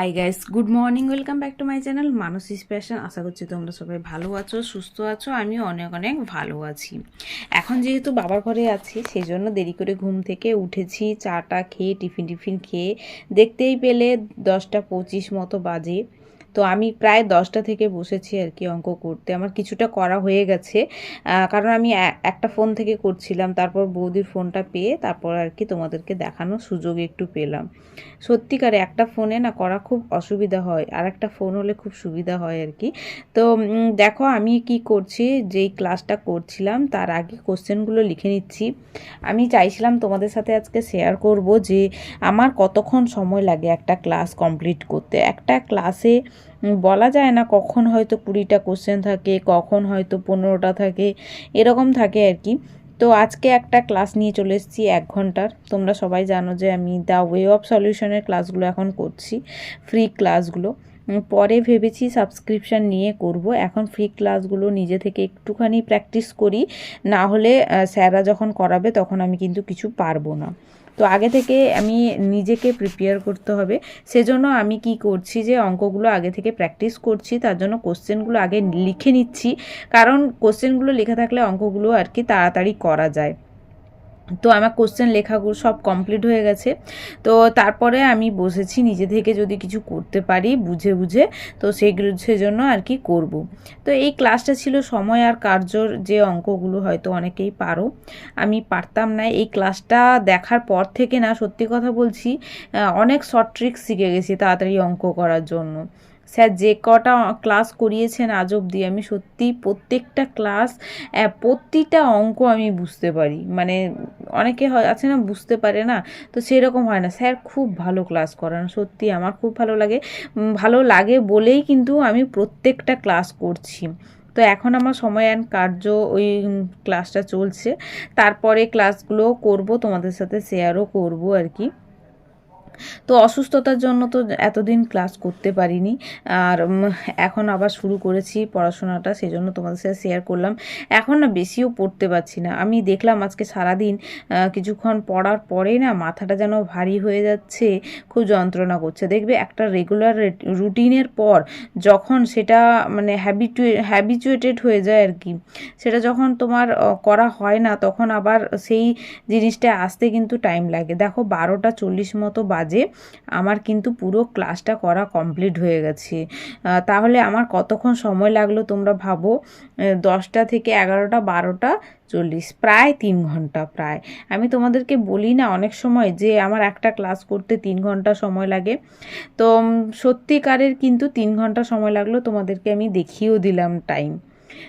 Hi guys good morning welcome back to my channel মানুষ passion আশা করছি তোমরা সবাই ভালো আছো, সুস্থ আছো আমি অনেক অনেক ভালো আছি। এখন যেহেতু বাবার ঘরে আছি সেই জন্য দেরি করে ঘুম থেকে উঠেছি চাটা খেয়ে, টিফিন টিফিন খেয়ে, দেখতেই পেলে দশটা পঁচিশ মতো বাজে। তো আমি প্রায় দশটা থেকে বসেছি আর কি অঙ্ক করতে। আমার কিছুটা করা হয়ে গেছে। কারণ আমি একটা ফোন থেকে করছিলাম, তারপর বৌদির ফোনটা পেয়ে তারপর আর কি তোমাদেরকে দেখানোর সুযোগ একটু পেলাম। সত্যিকারে একটা ফোনে না করা খুব অসুবিধা হয়, আর একটা ফোন হলে খুব সুবিধা হয় আর কি তো দেখো আমি কি করছি, যেই ক্লাসটা করছিলাম, তার আগে কোশ্চেনগুলো লিখে নিচ্ছি। আমি চাইছিলাম তোমাদের সাথে আজকে শেয়ার করব যে, আমার কতক্ষণ সময় লাগে একটা ক্লাস কমপ্লিট করতে? একটা ক্লাসে বলা যায় না কখন হয়তো কুড়িটা কোশ্চেন থাকে, কখন হয়তো পনেরোটা থাকে, এরকম থাকে আর কি। তো আজকে একটা ক্লাস নিয়ে চলে এসেছি এক ঘণ্টার। তোমরা সবাই জানো যে আমি দ্য ওয়ে অফ সলিউশনের ক্লাসগুলো এখন করছি ফ্রি ক্লাসগুলো পরে ভেবেছি সাবস্ক্রিপশান নিয়ে করব। এখন ফ্রি ক্লাসগুলো নিজে থেকে একটুখানি প্র্যাকটিস করি, না হলে স্যাররা যখন করাবে তখন আমি কিন্তু কিছু পারব না। তো আগে থেকে আমি নিজেকে প্রিপেয়ার করতে হবে। সেজন্য আমি কি করছি যে, অঙ্কগুলো আগে থেকে প্র্যাকটিস করছি, তার জন্য কোশ্চেনগুলো আগে লিখে নিচ্ছি। কারণ কোশ্চেনগুলো লেখা থাকলে অঙ্কগুলো আর কি তাড়াতাড়ি করা যায়। তো আমার কোশ্চেন লেখাগুলো সব কমপ্লিট হয়ে গেছে। তো তারপরে আমি বসেছি নিজে থেকে যদি কিছু করতে পারি, বুঝে বুঝে, তো সেইগুলো সেজন্য আর কি করব। তো এই ক্লাসটা ছিল সময় আর কার্যর যে অঙ্কগুলো হয়তো অনেকেই পারো। আমি পারতাম না, এই ক্লাসটা দেখার পর থেকে না সত্যি কথা বলছি অনেক শর্ট ট্রিক্স শিখে গেছি তাড়াতাড়ি অঙ্ক করার জন্য। স্যার, যে কটা ক্লাস করিয়েছেন আজ অবধি, আমি সত্যি প্রত্যেকটা ক্লাস প্রতিটা অঙ্ক আমি বুঝতে পারি। মানে অনেকে হয়, আছে না, বুঝতে পারে না, তো সেরকম হয় না। স্যার, খুব ভালো ক্লাস করান সত্যি আমার খুব ভালো লাগে। ভালো লাগে বলেই কিন্তু আমি প্রত্যেকটা ক্লাস করছি। তো এখন আমার সময় অ্যান্ড কার্য ওই ক্লাসটা চলছে। তারপরে ক্লাসগুলো করব, তোমাদের সাথে শেয়ারও করব আর কি। তো অসুস্থতার জন্য তো এতদিন ক্লাস করতে পারিনি। আর এখন আবার শুরু করেছি পড়াশোনাটা সেই জন্য তোমাদের সাথে শেয়ার করলাম। এখন না বেশিও পড়তে পারছি না। আমি দেখলাম আজকে সারাদিন কিছুক্ষণ পড়ার পরে না মাথাটা যেন ভারী হয়ে যাচ্ছে, খুব যন্ত্রণা করছে। দেখবে একটা রেগুলার রুটিনের পর যখন সেটা মানে হ্যাবিটুয়ে হ্যাবিচুয়েটেড হয়ে যায় আর কি, সেটা যখন তোমার করা হয় না, তখন আবার সেই জিনিসটা আসতে কিন্তু টাইম লাগে। দেখো বারোটা চল্লিশ মতো বাজে আমার কিন্তু পুরো ক্লাসটা করা কমপ্লিট হয়ে গেছে। তাহলে আমার কতক্ষণ সময় লাগল তোমরা ভাবো? দশটা থেকে এগারোটা, বারোটা, চল্লিশ, প্রায় তিন ঘণ্টা, প্রায়। আমি তোমাদেরকে বলি না অনেক সময় যে আমার একটা ক্লাস করতে তিন ঘণ্টা সময় লাগে। তো সত্যিকারের কিন্তু তিন ঘণ্টা সময় লাগল তোমাদেরকে আমি দেখিয়েও দিলাম টাইম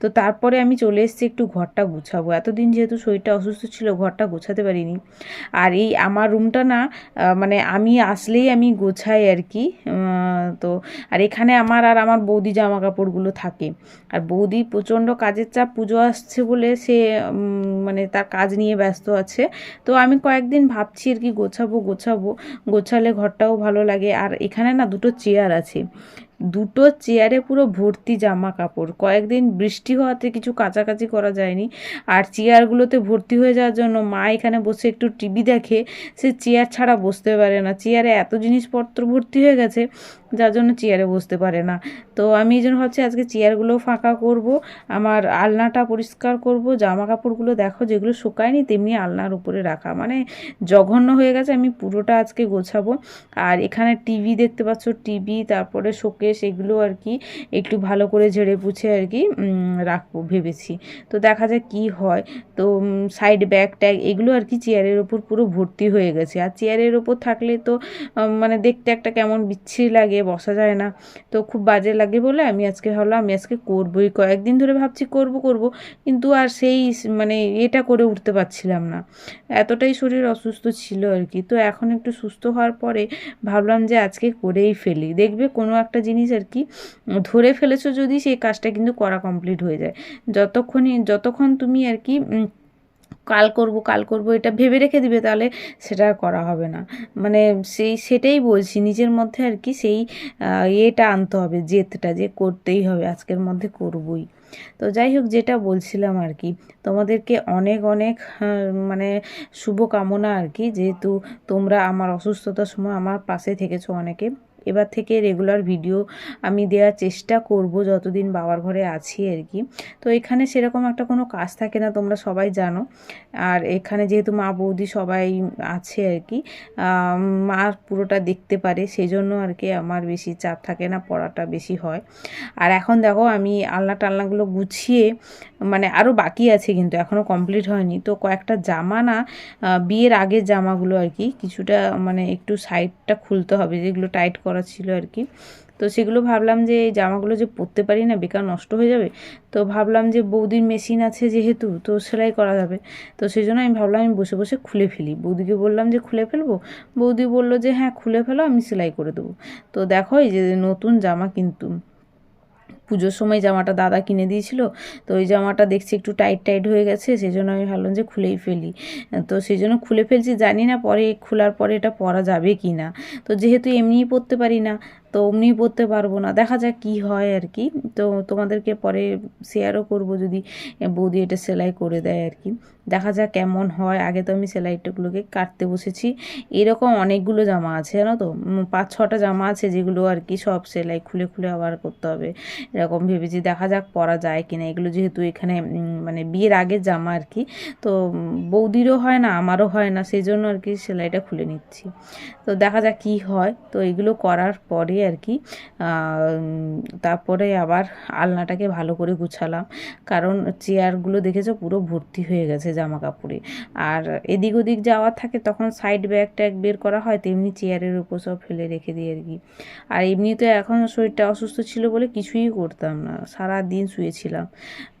তো তারপরে আমি চলে এসেছি একটু ঘরটা গুছাবো। এতদিন যেহেতু শরীরটা অসুস্থ ছিল, ঘরটা গোছাতে পারিনি। আর এই আমার রুমটা না মানে আমি আসলেই আমি গোছাই আর কি তো আর এখানে আমার আর আমার বৌদি জামা কাপড়গুলো থাকে। আর বৌদি প্রচণ্ড কাজের চাপ, পুজো আসছে বলে সে মানে তার কাজ নিয়ে ব্যস্ত আছে। তো আমি কয়েকদিন ভাবছি আর কি গোছাবো গোছাবো, গোছালে ঘরটাও ভালো লাগে। আর এখানে না দুটো চেয়ার আছে। দুটো চেয়ারে পুরো ভর্তি জামা কাপড় কয়েকদিন বৃষ্টি হওয়াতে কিছু কাচাকাচি করা যায়নি। আর চেয়ারগুলোতে ভর্তি হয়ে যাওয়ার জন্য মা এখানে বসে একটু টিভি দেখে, সে চেয়ার ছাড়া বসতে পারে না। চেয়ারে এত জিনিসপত্র ভর্তি হয়ে গেছে যার জন্য চেয়ারে বসতে পারে না। তো আমি এই জন্য ভাবছি আজকে চেয়ারগুলো ফাঁকা করব, আমার আলনাটা পরিষ্কার করব জামা কাপড়গুলো দেখো যেগুলো শুকায়নি তেমনি আলনার উপরে রাখা। মানে জঘন্য হয়ে গেছে, আমি পুরোটা আজকে গোছাবো। আর এখানে টিভি দেখতে পাচ্ছ, টিভি, তারপরে শোকেস এগুলো আর কি একটু ভালো করে ঝেড়ে পুছে আর কি রাখব ভেবেছি। তো দেখা যাক কি হয়। তো সাইড ব্যাগ ট্যাগ এগুলো আর কি চেয়ারের ওপর পুরো ভর্তি হয়ে গেছে। আর চেয়ারের ওপর থাকলে তো মানে দেখতে একটা কেমন বিচ্ছিরি লাগে। বসা যায় না। তো খুব বাজে লাগে বলে আমি আজকে ভাবলাম, আমি আজকে করবোই। কয়েকদিন ধরে ভাবছি করব করব, কিন্তু আর সেই মানে এটা করে উঠতে পারছিলাম না। এতটাই শরীর অসুস্থ ছিল আর কি। তো এখন একটু সুস্থ হওয়ার পরে ভাবলাম যে আজকে করেই ফেলি। দেখবে কোনো একটা জিনিস আর কি, ধরে ফেলেছো যদি সেই কাজটা কিন্তু করা কমপ্লিট হয়ে যায়। যতক্ষণই, যতক্ষণ তুমি আর কি কাল করব কাল করব এটা ভেবে রেখে দিবে তাহলে সেটা আর করা হবে না। মানে সেই সেটাই বলছি নিজের মধ্যে আর কি সেই ইয়েটা আনতে হবে জেদটা যে করতেই হবে আজকের মধ্যে করবই। তো যাই হোক যেটা বলছিলাম আর কি তোমাদেরকে অনেক অনেক আহ, মানে শুভকামনা আর কি যেহেতু তোমরা আমার অসুস্থতার সময় আমার পাশে থেকেছো অনেকে। এবার থেকে রেগুলার ভিডিও আমি দেওয়ার চেষ্টা করব যতদিন বাবার ঘরে আছি আর কি। তো এখানে সেরকম একটা কোনো কাজ থাকে না, তোমরা সবাই জানো। আর এখানে যেহেতু মা বৌদি সবাই আছে আর কি মা পুরোটা দেখতে পারে সেই জন্য আর কি আমার বেশি চাপ থাকে না, পড়াটা বেশি হয়। আর এখন দেখো আমি আলনা টালনাগুলো গুছিয়ে মানে আরও বাকি আছে কিন্তু এখনও কমপ্লিট হয়নি। তো কয়েকটা জামা না বিয়ের আগের জামাগুলো আর কি, কিছুটা মানে একটু সাইডটা খুলতে হবে, যেগুলো টাইট করা ছিল আর কি। তো সেগুলো ভাবলাম যে এই জামাগুলো যে পরতে পারি না, বেকার নষ্ট হয়ে যাবে। তো ভাবলাম যে বৌদির মেশিন আছে যেহেতু, তো সেলাই করা যাবে। তো সেই জন্য আমি ভাবলাম আমি বসে বসে খুলে ফেলি। বৌদিকে বললাম যে খুলে ফেলব? বৌদি বলল যে হ্যাঁ খুলে ফেলো, আমি সেলাই করে দেবো। তো দেখো এই যে নতুন জামা কিন্তু। পুজোর সময় জামাটা দাদা কিনে দিয়েছিল, তো ওই জামাটা দেখছি একটু টাইট টাইট হয়ে গেছে সেই জন্য আমি ভাবলাম যে খুলেই ফেলি। তো সেই জন্য খুলে ফেলছি, জানি না পরে খোলার পরে এটা পরা যাবে কি না। তো যেহেতু এমনিই পরতে পারি না, তো অমনি পরতে পারব না, দেখা যাক কি হয় আর কি। তো তোমাদেরকে পরে শেয়ারও করব যদি বৌদি এটা সেলাই করে দেয় আর কি। দেখা যাক কেমন হয়, আগে তো আমি সেলাইটাগুলোকে কাটতে বসেছি, এরকম অনেকগুলো জামা আছে, জানো তো? পাঁচ ছটা জামা আছে যেগুলো আর কি সব সেলাই খুলে খুলে আবার করতে হবে। এরকম ভেবেছি দেখা যাক পরা যায় কিনা। এগুলো যেহেতু এখানে মানে বিয়ের আগের জামা আর কি, তো বৌদিরও হয় না, আমারও হয় না সেই জন্য আর কি সেলাইটা খুলে নিচ্ছি। তো দেখা যাক কি হয়। তো এগুলো করার পরে আর কি তারপরে আবার আলনাটাকে ভালো করে গুছালাম। কারণ চেয়ারগুলো দেখেছ পুরো ভর্তি হয়ে গেছে জামা কাপড়ে আর এদিক ওদিক যাওয়ার থাকে তখন সাইড ব্যাগ ট্যাগ বের করা হয়, তেমনি চেয়ারের উপর সব ফেলে রেখে দিই আর কি। আর এমনি তো এখন শরীরটা অসুস্থ ছিল বলে কিছুই করতাম না সারা দিন শুয়েছিলাম।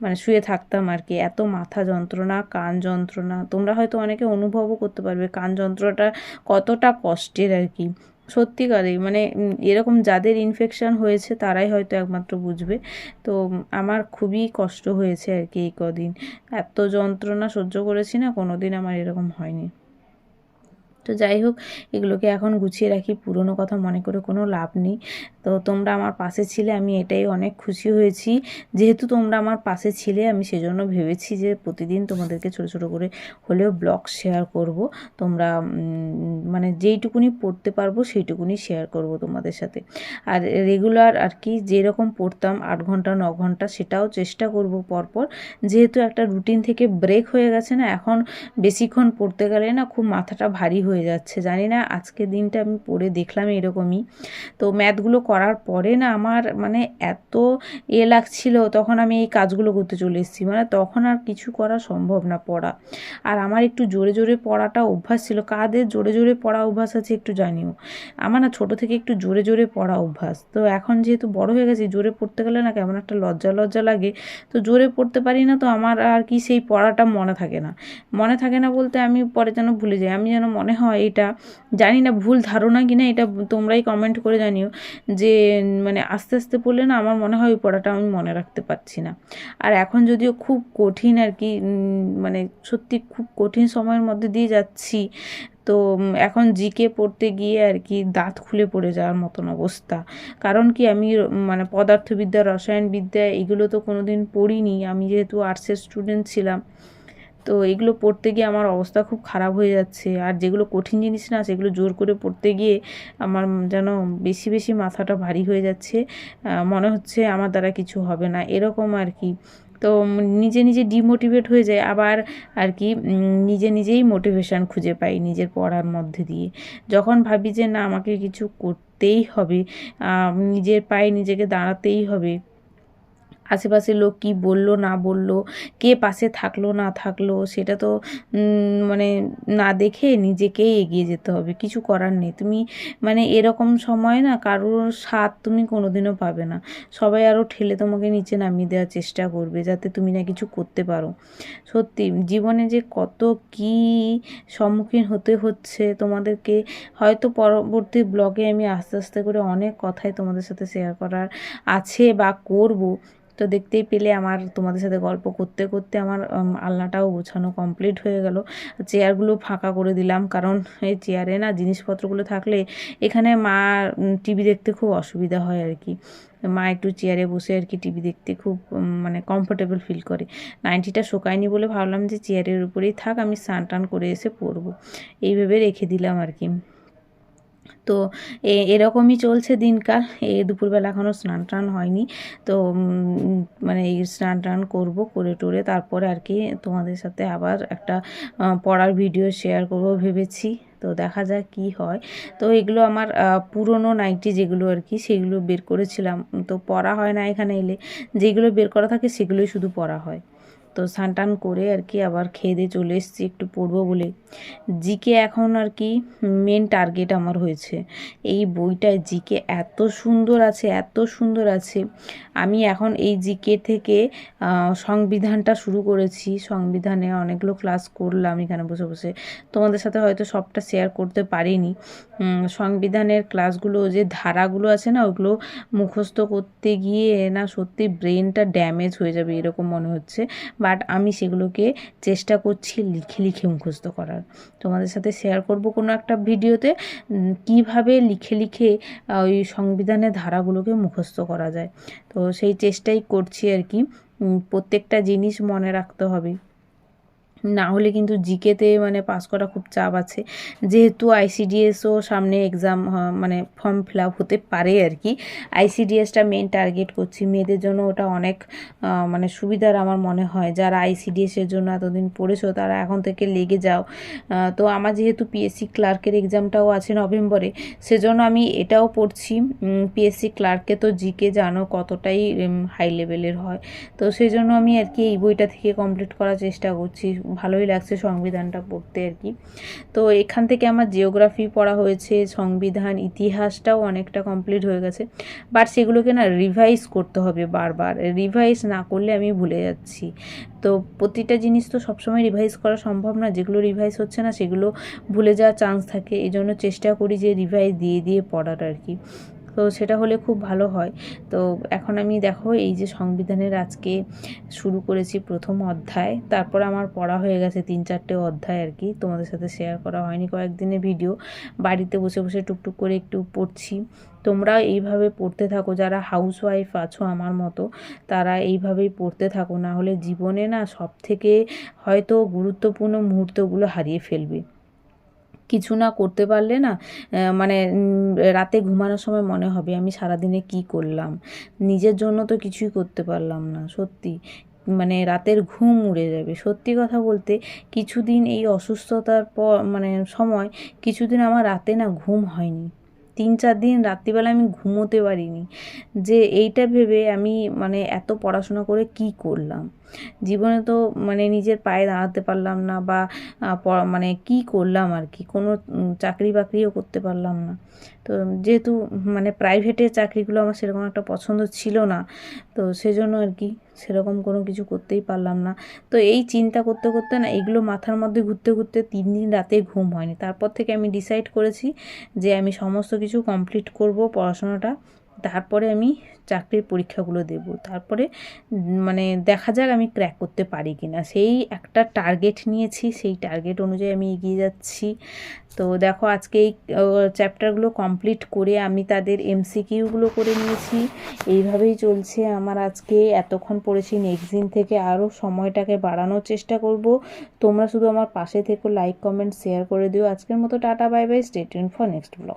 মানে শুয়ে থাকতাম আর কি, এত মাথা যন্ত্রণা, কান যন্ত্রণা। তোমরা হয়তো অনেকে অনুভবও করতে পারবে, কান যন্ত্রণাটা কতটা কষ্টের আর কি। সত্যিকারেই মানে এরকম যাদের ইনফেকশান হয়েছে তারাই হয়তো একমাত্র বুঝবে। তো আমার খুবই কষ্ট হয়েছে আর কি এই কদিন। এত যন্ত্রণা সহ্য করেছি না কোনো দিন আমার এরকম হয়নি। তো যাই হোক, এগুলোকে এখন গুছিয়ে রাখি, পুরনো কথা মনে করে কোনো লাভ নেই। তো তোমরা আমার পাশে ছিলে, আমি এটাই অনেক খুশি হয়েছি। যেহেতু তোমরা আমার পাশে ছিলে, আমি সেজন্য ভেবেছি যে প্রতিদিন তোমাদেরকে ছোট ছোট করে হলেও ব্লগ শেয়ার করব। তোমরা মানে যেইটুকুনি পড়তে পারব সেইটুকুনি শেয়ার করব তোমাদের সাথে। আর রেগুলার আর কি যেরকম পড়তাম আট ঘণ্টা, ন ঘণ্টা, সেটাও চেষ্টা করব পরপর। যেহেতু একটা রুটিন থেকে ব্রেক হয়ে গেছে না, এখন বেশিক্ষণ পড়তে গেলে না খুব মাথাটা ভারী হয়ে যাচ্ছে। জানি না আজকে দিনটা আমি পড়ে দেখলাম এরকমই। তো ম্যাথগুলো করার পরে না আমার মানে এত এ লাগছিল, তখন আমি এই কাজগুলো করতে চলে এসেছি। মানে তখন আর কিছু করা সম্ভব না পড়া। আর আমার একটু জোরে জোরে পড়াটা অভ্যাস ছিল। কাদের জোরে জোরে পড়া অভ্যাস আছে একটু জানিও? আমার না ছোটো থেকে একটু জোরে জোরে পড়া অভ্যাস। তো এখন যেহেতু বড় হয়ে গেছি, জোরে পড়তে গেলে না কেমন একটা লজ্জা লজ্জা লাগে। তো জোরে পড়তে পারি না, তো আমার আর কি সেই পড়াটা মনে থাকে না। মনে থাকে না বলতে আমি পরে যেন ভুলে যাই। আমি যেন মনে হয় এটা জানি না, ভুল ধারণা কিনা, এটা তোমরাই কমেন্ট করে জানিও। যে মানে আস্তে আস্তে পড়লে না আমার মনে হয় ওই পড়াটা আমি মনে রাখতে পারছি না। আর এখন যদিও খুব কঠিন আর কি মানে সত্যি খুব কঠিন সময়ের মধ্যে দিয়ে যাচ্ছি, তো এখন জিকে পড়তে গিয়ে আর কি দাঁত খুলে পড়ে যাওয়ার মতন অবস্থা। কারণ কি আমি মানে পদার্থবিদ্যা, রসায়নবিদ্যা এগুলো তো কোনো দিন পড়িনি। আমি যেহেতু আর্টসের স্টুডেন্ট ছিলাম তো এগুলো পড়তে গিয়ে আমার অবস্থা খুব খারাপ হয়ে যাচ্ছে। আর যেগুলো কঠিন জিনিস না, সেগুলো জোর করে পড়তে গিয়ে আমার যেন বেশি বেশি মাথাটা ভারী হয়ে যাচ্ছে। মনে হচ্ছে আমার দ্বারা কিছু হবে না, এরকম আর কি। তো নিজে নিজে ডিমোটিভেট হয়ে যায়, আবার আর কি নিজে, নিজেই মোটিভেশান খুঁজে পাই নিজের পড়ার মধ্যে দিয়ে। যখন ভাবি যে না, আমাকে কিছু করতেই হবে নিজের পায়ে নিজেকে দাঁড়াতেই হবে আশেপাশের লোক কি বলল, না বলল, কে পাশে থাকল, না থাকল, সেটা তো মানে না দেখে নিজেকেই এগিয়ে যেতে হবে, কিছু করার নেই। তুমি মানে এরকম সময় না কারোর স্বাদ তুমি কোনোদিনও পাবে না। সবাই আরও ঠেলে তোমাকে নিচে নামিয়ে দেওয়ার চেষ্টা করবে যাতে তুমি না কিছু করতে পারো। সত্যি, জীবনে যে কত কি সম্মুখীন হতে হচ্ছে তোমাদেরকে, হয়তো পরবর্তী ব্লগে আমি আস্তে আস্তে করে অনেক কথাই তোমাদের সাথে শেয়ার করার আছে বা করব। তো দেখতেই পেলে আমার তোমাদের সাথে গল্প করতে করতে আমার আলনাটাও গোছানো কমপ্লিট হয়ে গেল। চেয়ারগুলো ফাঁকা করে দিলাম কারণ এই চেয়ারে না জিনিসপত্রগুলো থাকলে এখানে মা টিভি দেখতে খুব অসুবিধা হয় আর কি। মা একটু চেয়ারে বসে আর কি টিভি দেখতে খুব মানে কমফোর্টেবল ফিল করে। নাইনটিটা শোকায়নি বলে ভাবলাম যে চেয়ারের উপরেই থাক, আমি স্নান টান করে এসে পরবো এইভাবে রেখে দিলাম আর কি। তো এরকমই চলছে দিনকাল। এ, দুপুরবেলা এখনও স্নান টান হয়নি। তো মানে এই স্নান টান করব, করে টোরে তারপরে আর কি তোমাদের সাথে আবার একটা পড়ার ভিডিও শেয়ার করব ভেবেছি। তো দেখা যাক কি হয়। তো এগুলো আমার পুরনো নাইটি যেগুলো আর কি সেগুলো বের করেছিলাম। তো পরা হয় না এখানে এলে। যেগুলো বের করা থাকে সেগুলোই শুধু পরা হয়। তো স্নান টান করে আর কি আবার খেয়ে দিয়ে চলে এসেছি একটু পড়ব বলে। জিকে এখন আর কি মেন টার্গেট আমার হয়েছে। এই বইটায় জিকে এত সুন্দর আছে, এত সুন্দর আছে। আমি এখন এই জিকে থেকে সংবিধানটা শুরু করেছি। সংবিধানে অনেকগুলো ক্লাস করলাম এখানে বসে বসে। তোমাদের সাথে হয়তো সবটা শেয়ার করতে পারিনি। সংবিধানের ক্লাসগুলো যে ধারাগুলো আছে না, ওগুলো মুখস্থ করতে গিয়ে না সত্যি ব্রেনটা ড্যামেজ হয়ে যাবে এরকম মনে হচ্ছে। বাট আমি সেগুলোকে চেষ্টা করছি লিখে লিখে মুখস্থ করার। তোমাদের সাথে শেয়ার করব কোনো একটা ভিডিওতে কীভাবে লিখে লিখে ওই সংবিধানের ধারাগুলোকে মুখস্থ করা যায়। তো সেই চেষ্টাই করছি আর কি। প্রত্যেকটা জিনিস মনে রাখতে হবে। না হলে কিন্তু জিকেতে মানে পাস করা খুব চাপ আছে। যেহেতু আইসিডিএসও সামনে এক্সাম মানে ফর্ম ফিল হতে পারে আর কি আইসিডিএসটা মেন টার্গেট করছি। মেয়েদের জন্য ওটা অনেক মানে সুবিধার আমার মনে হয়। যারা আইসিডিএসের জন্য এতদিন পড়েছো, তারা এখন থেকে লেগে যাও। তো আমার যেহেতু পিএসসি ক্লার্কের এক্সামটাও আছে নভেম্বরে, সেজন্য আমি এটাও পড়ছি। পিএসসি ক্লার্কে তো জিকে জানো কতটাই হাই লেভেলের হয়। তো সেই জন্য আমি আর কি এই বইটা থেকে কমপ্লিট করার চেষ্টা করছি। ভালোই লাগছে সংবিধানটা পড়তে আর কি। তো এখান থেকে আমার জিওগ্রাফি পড়া হয়েছে, সংবিধান, ইতিহাসটাও অনেকটা কমপ্লিট হয়ে গেছে। বাট সেগুলোকে না রিভাইজ করতে হবে বারবার। রিভাইজ না করলে আমি ভুলে যাচ্ছি। তো প্রতিটা জিনিস তো সবসময় রিভাইজ করা সম্ভব না। যেগুলো রিভাইজ হচ্ছে না, সেগুলো ভুলে যাওয়ার চান্স থাকে। এই জন্য চেষ্টা করি যে রিভাইজ দিয়ে দিয়ে পড়ার আর কি। তো সেটা হলে খুব ভালো হয়। তো এখন আমি দেখো এই যে সংবিধানের আজকে শুরু করেছি প্রথম অধ্যায়, তারপর আমার পড়া হয়ে গেছে তিন চারটে অধ্যায় আর কি। তোমাদের সাথে শেয়ার করা হয়নি কয়েকদিনের ভিডিও বাড়িতে বসে বসে টুকটুক করে একটু পড়ছি। তোমরা এইভাবে পড়তে থাকো, যারা হাউস ওয়াইফ আছো আমার মতো, তারা এইভাবেই পড়তে থাকো। না হলে জীবনে না সব থেকে হয়তো গুরুত্বপূর্ণ মুহূর্তগুলো হারিয়ে ফেলবে। কিছু না করতে পারলে না মানে রাতে ঘুমানোর সময় মনে হবে আমি সারাদিনে কি করলাম। নিজের জন্য তো কিছুই করতে পারলাম না, সত্যি। মানে রাতের ঘুম উড়ে যাবে। সত্যি কথা বলতে, কিছুদিন এই অসুস্থতার পর মানে সময় কিছুদিন আমার রাতে না ঘুম হয়নি। তিন চার দিন রাত্রিবেলা আমি ঘুমোতে পারিনি। যে এইটা ভেবে আমি মানে এত পড়াশোনা করে কি করলাম? জীবনে তো মানে নিজের পায়ে দাঁড়াতে পারলাম না বা মানে কি করলাম আর কি? কোনো চাকরি বাকরিও করতে পারলাম না। তো যেহেতু মানে প্রাইভেটের চাকরিগুলো আমার সেরকম একটা পছন্দ ছিল না, তো সেজন্য আর কি সেরকম কোনো কিছু করতেই পারলাম না। তো এই চিন্তা করতে করতে না এগুলো মাথার মধ্যে ঘুরতে ঘুরতে তিন দিন রাতে ঘুম হয়নি। তারপর থেকে আমি ডিসাইড করেছি যে আমি সমস্ত কিছু কমপ্লিট করব পড়াশোনাটা। তারপরে আমি চাকরির পরীক্ষাগুলো দেব। তারপরে মানে দেখা যাক আমি ক্র্যাক করতে পারি কি না সেই একটা টার্গেট নিয়েছি, সেই টার্গেট অনুযায়ী আমি এগিয়ে যাচ্ছি। তো দেখো, আজকে এই চ্যাপ্টারগুলো কমপ্লিট করে আমি তাদের এমসিকিউগুলো করে নিয়েছি। এইভাবেই চলছে আমার আজকে। এতক্ষণ পড়েছি নেক্সট দিন থেকে। আরও সময়টাকে বাড়ানোর চেষ্টা করব। তোমরা শুধু আমার পাশে থেকে লাইক কমেন্ট শেয়ার করে দিও। আজকের মতো tata bye bye state for next blog